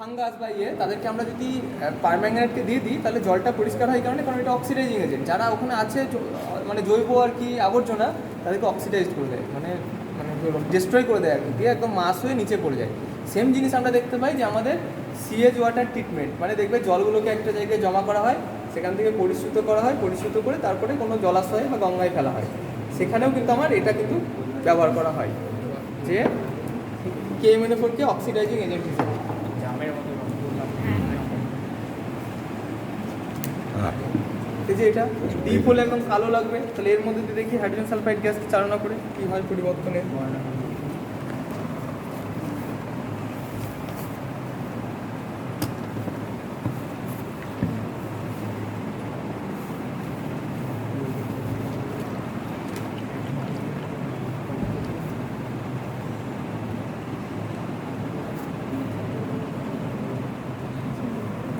Fungus বা ইয়ে তাদেরকে আমরা যদি পারম্যাঙ্গানেটকে দিয়ে দিই, তাহলে জলটা পরিষ্কার হয় কারণে, কারণ এটা অক্সিডাইজিং এজেন্ট যারা ওখানে আছে মানে জৈব আর কি আবর্জনা, তাদেরকে অক্সিডাইজ করে দেয় মানে মানে ডিস্ট্রয় করে দেয় আর কি দিয়ে একদম মাস হয়ে নিচে পড়ে যায়। সেম জিনিস আমরা দেখতে পাই যে আমাদের সিএজ ওয়াটার ট্রিটমেন্ট মানে দেখবে জলগুলোকে একটা জায়গায় জমা করা হয়, সেখান থেকে পরিশ্রুত করা হয়, পরিশ্রুত করে তারপরে কোনো জলাশয়ে বা গঙ্গায় ফেলা হয়। সেখানেও কিন্তু আমার এটা কিন্তু ব্যবহার করা হয়, যে কেএমএনএফোরকে অক্সিডাইজিং এজেন্ট হিসেবে। এই যে এটা ডিপ হলে একদম কালো লাগবে, তাহলে এর মধ্যে দিয়ে দেখি হাইড্রোজেন সালফাইড গ্যাস চালনা করে, কি হয় পরিবর্তনের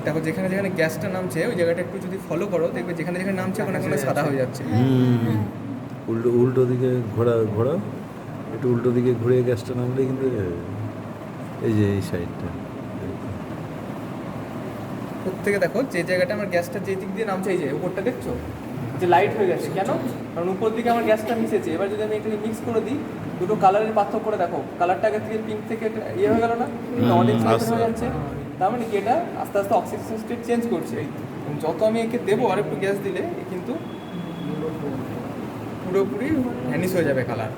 দেখো যেখানে যেখানে গ্যাসটা নামছে ওই জায়গাটা একটু যদি ফলো করো দেখবে যেখানে যেখানে নামছে ওখানে ওখানে সাদা হয়ে যাচ্ছে। হুম। উল্টো উল্টো দিকে ঘোরা ঘোরা একটু উল্টো দিকে ঘুরে গ্যাসটা নামলে কিন্তু এই যে এই সাইডটা। প্রত্যেকে দেখো যে জায়গাটা আমার গ্যাসটা যে দিক দিয়ে নামছে এই যে উপরটা দেখছ? যে লাইট হয়ে গেছে। কেন? কারণ উপর দিকে আমার গ্যাসটা মিশেছে। এবার যদি আমি এটাকে মিক্স করে দিই দুটো কালারের পার্থক্য করে দেখো। কালারটা আগে থেকে পিঙ্ক থেকে একটা ইয়ে হয়ে গেল না? অনেক। হয়ে যাচ্ছে। তার মানে কি এটা আস্তে আস্তে অক্সিজেন স্টেট চেঞ্জ করছে। যত আমি একে দেবো আর একটু গ্যাস দিলে, এ কিন্তু পুরোপুরি ভ্যানিশ হয়ে যাবে কালার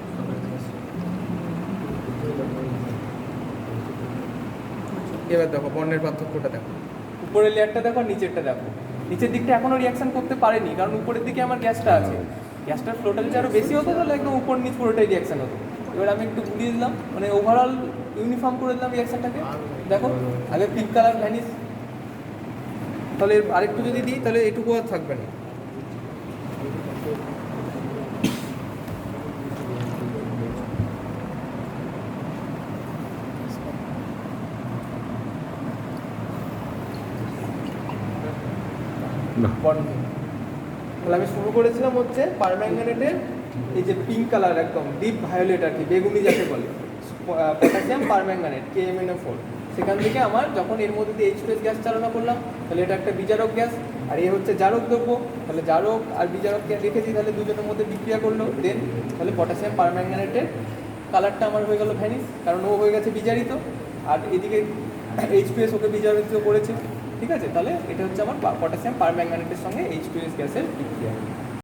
এবার দেখো, বর্ণের পার্থক্যটা দেখো। উপরের লেয়ারটা দেখো আর নিচেরটা দেখো। নিচের দিকটা এখনও রিয়াকশন করতে পারেনি, কারণ উপরের দিকে আমার গ্যাসটা আছে। গ্যাসটার ফ্লোটা যদি আরও বেশি হতো, তাহলে একদম উপর নিচ পুরোটাই রিয়াকশন হতো। এবার আমি একটু ঘুরিয়ে দিলাম। মানে ওভারঅল ইউনিফর্ম করে দিলাম রিয়াকশনটাকে দেখো আগে পিঙ্ক কালার ভ্যানিস তাহলে আরেকটু যদি দিই তাহলে এটুকু আর থাকবে না। তাহলে আমি শুরু করেছিলাম হচ্ছে পারম্যাঙ্গানেটের এই যে পিঙ্ক কালার একদম ডিপ ভায়োলেট আর কি বেগুনি যাকে বলে। Potassium permanganate K M four সেখান থেকে আমার যখন এর মধ্যে দিয়ে এইচপিএস গ্যাস চালনা করলাম, তাহলে এটা একটা বিজারক গ্যাস আর এ হচ্ছে জারক দ্রব্য। তাহলে জারক আর বিজারক গ্যাস রেখেছি, তাহলে দুজনের মধ্যে বিক্রিয়া করল। দেন তাহলে পটাশিয়াম পারম্যাঙ্গানেটের কালারটা আমার হয়ে গেল ভ্যানিস কারণ ও হয়ে গেছে বিজারিত, আর এদিকে এইচপিএস ওকে বিজারিত করেছে। ঠিক আছে? তাহলে এটা হচ্ছে আমার পটাশিয়াম পারম্যাঙ্গানেটের সঙ্গে এইচপিএস গ্যাসের বিক্রিয়া।